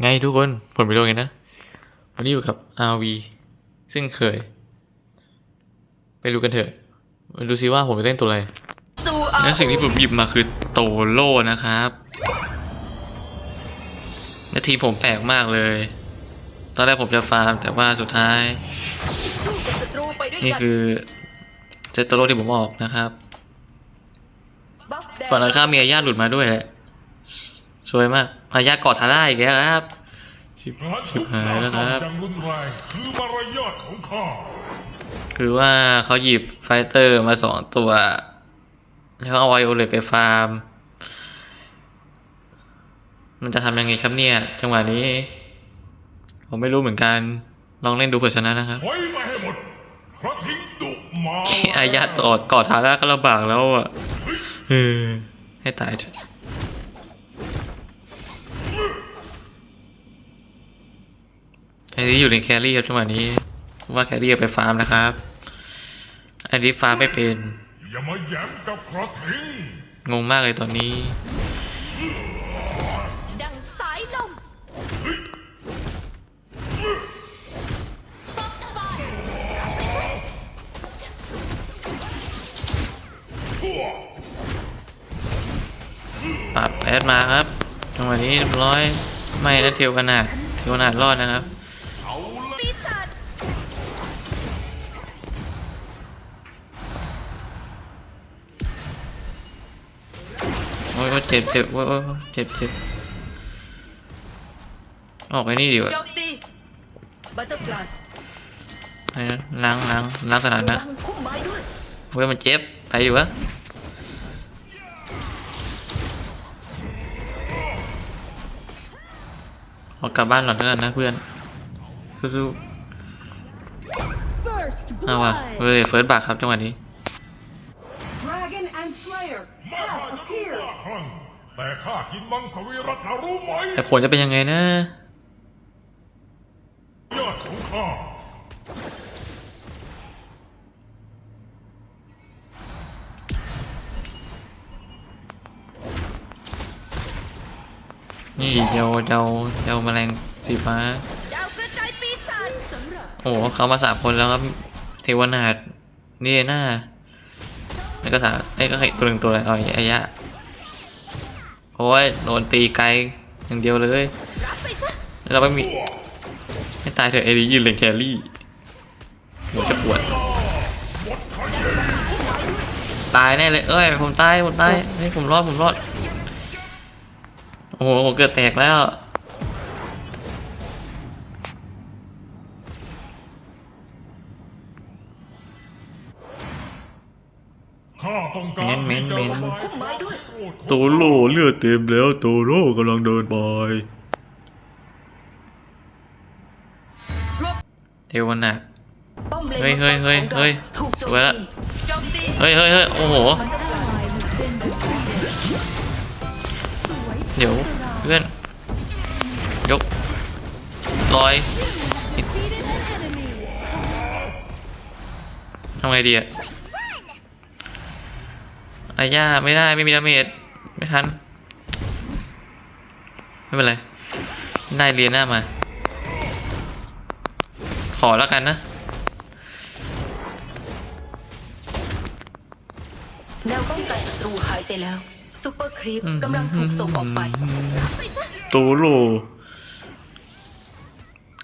ไงทุกคนผมไปดูกันนะ วันนี้อยู่กับ RV ซึ่งเคย ไปดูกันเถอะมาดูซิว่าผมจะเล่นตัวอะไรและสิ่งที่ผมหยิบมาคือโตโล่นะครับและทีผมแปลกมากเลย ตอนแรกผมจะฟาร์ม แต่ว่าสุดท้าย นี่คือเซตโตโล่ที่ผมออกนะครับบัฟแดงก่อนราคามีอาญาตหลุดมาด้วยแหละ สวยมากอาญาเกาะทาร่าอีกแล้วครับ ชิบการชิบหายแล้วครับ อย่างรุนแรงคือมารยาทของข้าคือว่าเขาหยิบไฟเตอร์มาสองตัว แล้วเอาไวโอเลตไปฟาร์ม มันจะทำยังไงครับเนี่ย จังหวะนี้ ผมไม่รู้เหมือนกัน ลองเล่นดูเผื่อชนะนะครับถอยมาให้หมดพระทิ้งดุมาอายาตอดกอดทาร่าก็ลำบากแล้วอะเออให้ตายเถอะ อ้นี่อยู่ในแครี่ครับจังหวะนี้ ว่าแครี่เอาไปฟาร์มนะครับไอ้นี่ฟาร์มไม่เป็นอย่ามาแย้มกับพระทิ้งงงมากเลยตอนนี้ดังสายลมปรับแอดมาครับจังหวะนี้เรียบร้อยไม่นะเทวขนาดเทวขนาดรอดนะครับ เจ็บเจ็บโอ้ยเจ็บเจ็บออกไปนี่ดีกว่าโจมตีบัตเตอร์ฟลายไปนะล้างล้างล้างสนามนะเว้ยมันเจ็บไปอยู่วะออกกลับบ้านหล่อนแล้วกันนะเพื่อนสู้ๆเอาว่ะเว้ยเฟิร์สบักครับจังหวะนี้ Dragon and Slayer มา แต่ข้ากินมังสวิรัตนะรู้ไหมแต่ผลจะเป็นยังไงนะยอดของข้านี่เจ้าเจ้าเจ้าแมลงสีฟ้า ดาวกระจายปีศาจสำหรับโอ้โหเขามาสามคนแล้วครับ เทวนาถนี่หน้าแล้วก็สามไอ้ยก็ไข่ตัวหนึ่งตัวอะไรเอาไอ้ยะ โอ้ยโดนตีไกลอย่างเดียวเลยเราไม่มีให้ตายเถอะไอรียืนเลนแครี่หัวจะปวด ตายแน่เลยเอ้ยผมตายผมตายนี่ผมรอดผมรอดโอ้โหผมเกิดแตกแล้ว เม้นเม้นเม้นที่จะระบายพุ่มไม้ด้วยโกรธของโตโร่เลือดเต็มแล้วโตโร่กำลังเดินไปเทวนาถป้อมเลนเฮ้ยเฮ้ยเฮ้ยของราเฮ้ยถูกโจมสวยละตีโจมตีเฮ้ยเฮ้ยเฮ้ยโอ้โห เดี๋ยวเพื่อนยกลอยทำไงดีอะ อาย่าไม่ได้ไม่มีดาเมจไม่ทัน ไม่เป็นไรได้เรียนหน้ามา ขอแล้วกันนะ แนวป้องกันศัตรูหายไปแล้วซูเปอร์ครีปกำลังถูกส่งออกไปรับไปซะโตโร่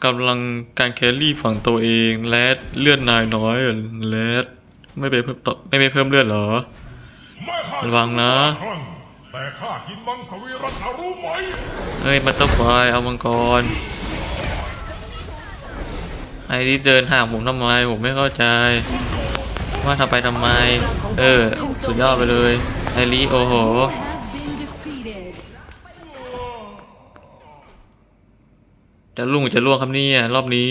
กำลังการแครี่ฝั่งตัวเอง และเลือดนายน้อยและไม่ไปเพิ่มต่อไม่ไปเพิ่มเลือดเหรอแม่ข้า ระวังนะครั้งแต่ข้ากินมังสวิรัตนะรู้ไหมเฮ้ยบัตเตอร์ไฟเอามังกรไอ้ที่เดินห่างผมทำไมผมไม่เข้าใจ ว่าทำไปทำไม เออ สุดยอดไปเลยไอรีโอโหจะลุ่งจะล่วงครับเนี่ยรอบนี้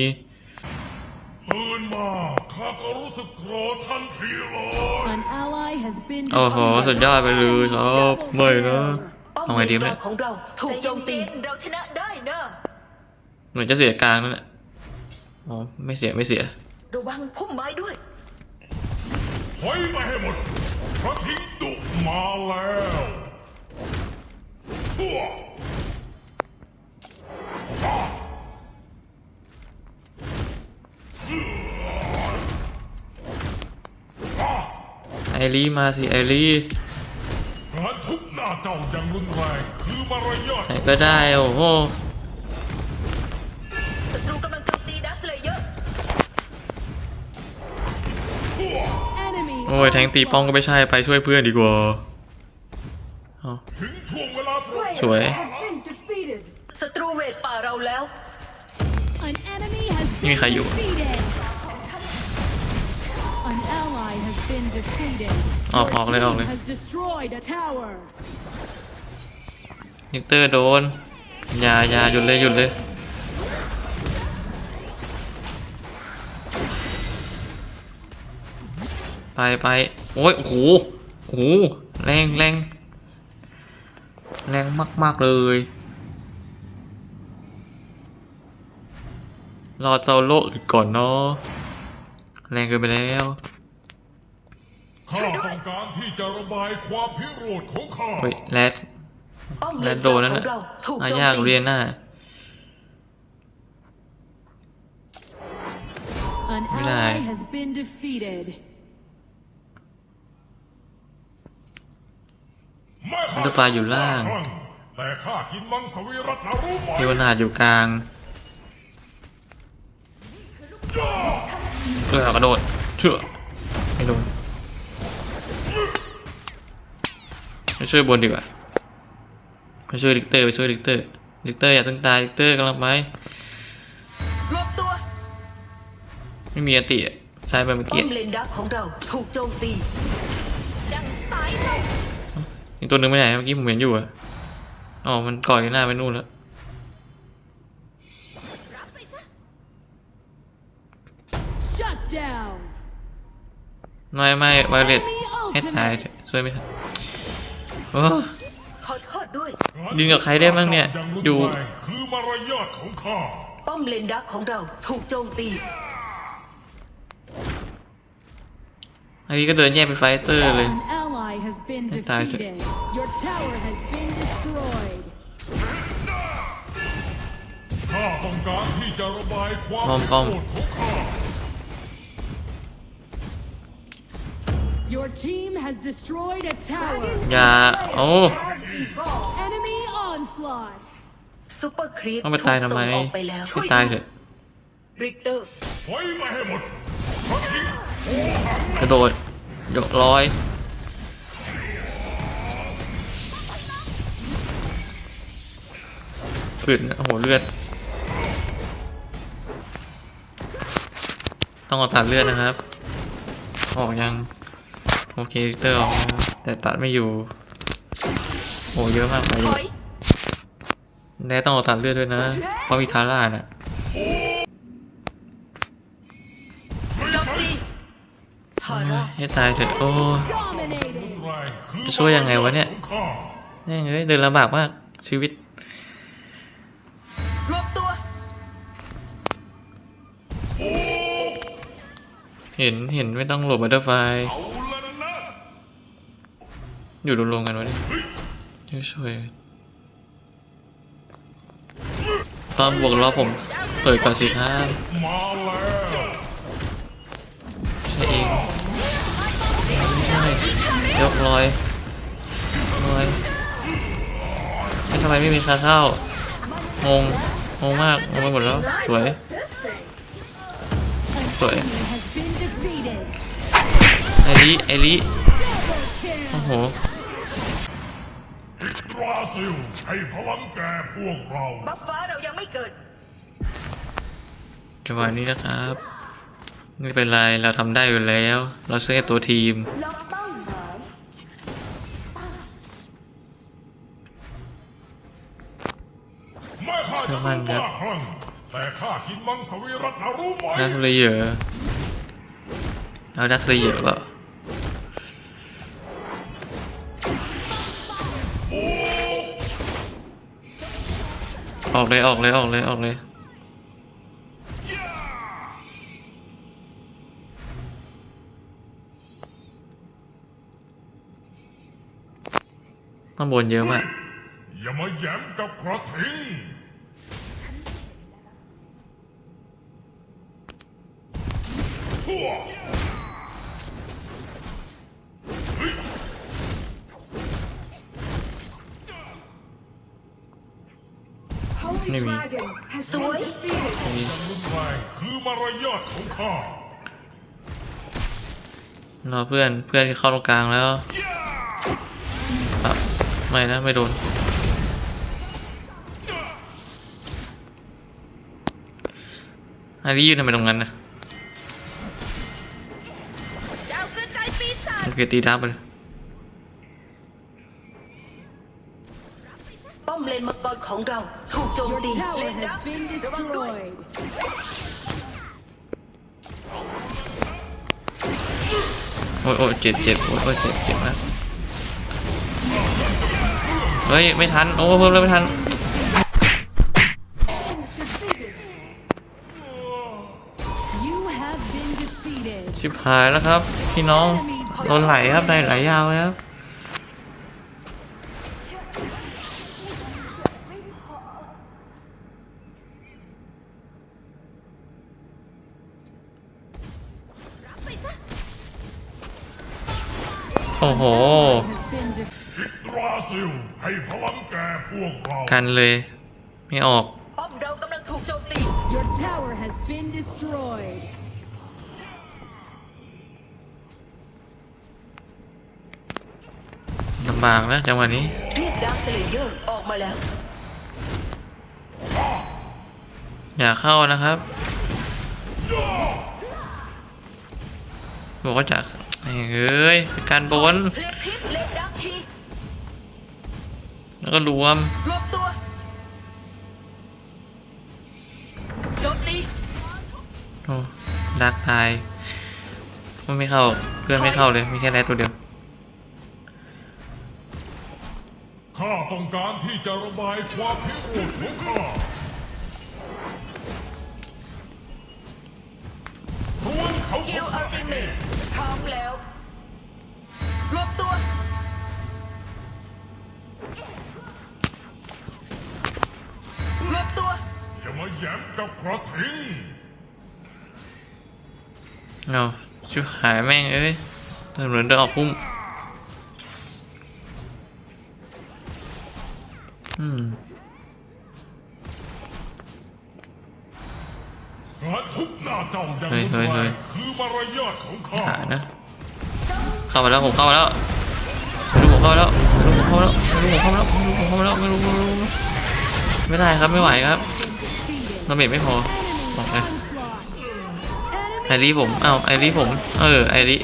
โอ้โหสุดยอดไปเลยครับไม่นะป้อมเอาไงเลดีนเนี่ยของเราถูกโจมตีเราชนะได้นะเหมือนจะเสียกลางนั่นแหละอ๋อไม่เสียไม่เสียระวังพุ่มไม้ด้วยถอยมาให้หมดพระทิ้งดุมาแล้วทั่ว รีมาสิไอรีการทุบหน้าเจ้าอย่างรุนแรงคือมารยาทไหนก็ได้โอ้โหศัตรูกำลังโจมตีดักสเลเยอร์ Enemy โอ้ยแทงตีป้องก็ไม่ใช่ไปช่วยเพื่อนดีกว่าเอาถึงช่วงเวลาโปรดสวย has been defeated. ศัตรูเวทป่าเราแล้ว An enemy has ไม่มี been ใครอยู่ ออกออกเลยออกเลยนิกเตอร์โดนอย่าอย่าหยุดเลยหยุดเลยไปไปโอ้ยโอ้โหโอ้โหแรงแรงแรงมากๆเลยรอเซาโลอีกก่อนเนาะแรงเกินไปแล้ว การที่จะระบายความพิโรธของข้าเฮ้ยแรดป้อมเลแรนดโดนกลานั่งนขอน่ะงเราถูกอาโจมยากตีเรียนหน้า An Good ally night. has been defeated. ไม่อันเดอร์ฟลายอยู่ล่างแต่ข้ากินมังสวิรัตนะรู้ไหมเทวนาถอยู่กลางเออกระโดดเชื่อไม่โดน ช่วยบนดีกว่าไปช่วยดิกเตอร์ไปช่วยดิกเตอร์ดิกเตอร์อย่าตึงตายดิกเตอร์กำลังไปรวบตัวไม่มีอติอะใช้ไปเมื่อป้อกี้มเลนดักของเราถูกโจมตีดังสายลมอีกตัวหนึ่งไปไหนเมื่อกี้ผมเห็นอยู่อะอ๋อมันก่อยหน้าไปนู่นแล้ว Shut down. ไม่ไม่ไวเลตให้ตายเถอะช่วยไม่ทัน โอ้ขอโทษด้วยยิงกับใครได้บ้างเนี่ยางรุนอยู่แรงคือมารยาทของข้าป้อมเลนดักของเราถูกโจมตี อันนี้ก็เดินแยกเป็นไฟเตอร์เลย An ally has been Hết tài rồi. defeated. Your tower has been destroyed. ข้าต้องการที่จะระบายความป้อมพิป้อมโรธของข้า Your team has destroyed a tower. อย่าโอ้ Enemy onslaught. ซูเปอร์ครีปต้องไปถูตายกทำส่ไมงออกไปแล้วไม่ตายเถอะริกเตอร์ไฟมาให้หมดพระทิ้งกระโดดยกร้อยปืนโอ้โหเลือด ต้องเอาตัดเลือดนะครับ ออกยัง โอเคลิเตอร์ออกแล้วแต่ตัดไม่อยู่ โอ้เยอะมากไปถอยแน่ต้องเอาตัดเลือดด้วยนะ เพราะมีทาร่าน่ะโจมตีทาร่าให้ตายเถอะโอ้ Dominated. แรงคือจะช่วยยังไงวะเนี่ยของข้าแม่งเอ้ยเดินลำบากมากชีวิตรวบตัวเห็นเห็นไม่ต้องหลบบัตเตอร์ไฟ อยู่รวมๆกันวะเนี่ยช่วยช่วยตอนบวกล้อผมเปิดก่อนสิครับมาแล้วใช่เองไม่ใช่ยกลอยลอยไม่ทำไมไม่มีคาเข้างงงงมากงงไปหมดแล้วสวย An Rồi. enemy has been defeated. ไอริไอริ Double โอ้ kill. โหบ ราซิล ให้พลังแก่พวกเรา บัฟฟ้าเรายังไม่เกิด จังหวะนี้นะครับ ไม่เป็นไร เราทำได้อยู่แล้ว เราเซฟตัวทีมแม่ข้าจะเชื่อมั่รู้นครับมากครั้งแต่ข้ากินมังสวิรัตนะรู้ไหมดัสเลเยอร์เอาดัสเลเยอร์เปล่า ออกเลยออกเลยออกเลยออกเลยข้างบนเยอะมากอย่ามาแย้มกับกระทิง Holy Maybe. Dragon has been Soy. defeated. นี่รุนแรงคือมารยาทของข้ารอเพื่อนเพื่อนที่เข้าตรงกลางแล้วอะไม่นะไม่โดนอันนี้ยืนทำไมตรงนั้นนะดาวกระจายปีศาจโอเคตีดับไปเลย ป้อม เลนมังกรของเรา ถูกโจม Your ตี tower has been destroyed. โอ้ยโอ้ยเจ็บเจ็บโอ้ยโอ้ยเจ็บเจ็บมากเฮ้ย ไม่ทัน โอ้เพิ่มเลยไม่ทัน You have been defeated. ชิบหายแล้วครับ พี่น้องโดนไหลครับได้ไหลยาวเลยครับ โอ้โห Has been defeated. ตราซิลให้พลังแก่พวกเรากันเลย ไม่ออก ป้อมเรากำลังถูกโจมตี Your tower has been destroyed. ลำบากแล้วจังหวะนี้ เรียกดาวเซเลเยอร์ออกมาแล้ว อย่าเข้านะครับบอกว่าจะ เอ้ยเป็นการบนเพลงพิษเลนดักทีแล้วก็รวมรวมตัวโจมตีโอ้ดักตายมันไม่เข้าเพื่อนไม่เข้าเลยมีแค่แรดตัวเดียวข้าต้องการที่จะระบายความพิโรธของข้ารวนเขากิลอัลติเมท พร้อมแล้ว รวมตัว รวมตัว อย่ามาแย้มกับกระทิงเอาชิบหายแม่งเอ้ยเดินเหมือนเดินออกพุ่มารทุบหน้าเจ้าอย่างเฮ้ยรุนเฮ้ยแรเฮ้ยงคือมารยาทของข้าหานะเข้ามาแล้วผมเข้ามาแล้วไม่รู้ผมเข้ามาแล้วไม่รู้ผมเข้ามาแล้วไม่รู้ผมเข้ามาแล้วไม่รู้ผมเข้ามาแล้วไม่รู้ไม่รู้ไม่รู้ไม่ได้ครับไม่ไหวครับ Defeated. ดาเมจไม่พอ Enemy บอกเลย onslaught. ไอรีผมเอ้าไอรีผม เออไอรี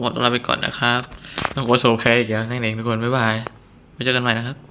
ผมขอตัวลาไปก่อนนะครับ ต้องโกโซแพ้อีกแล้วนั่นเองทุกคน บ๊ายบายไว้เจอกันใหม่นะครับ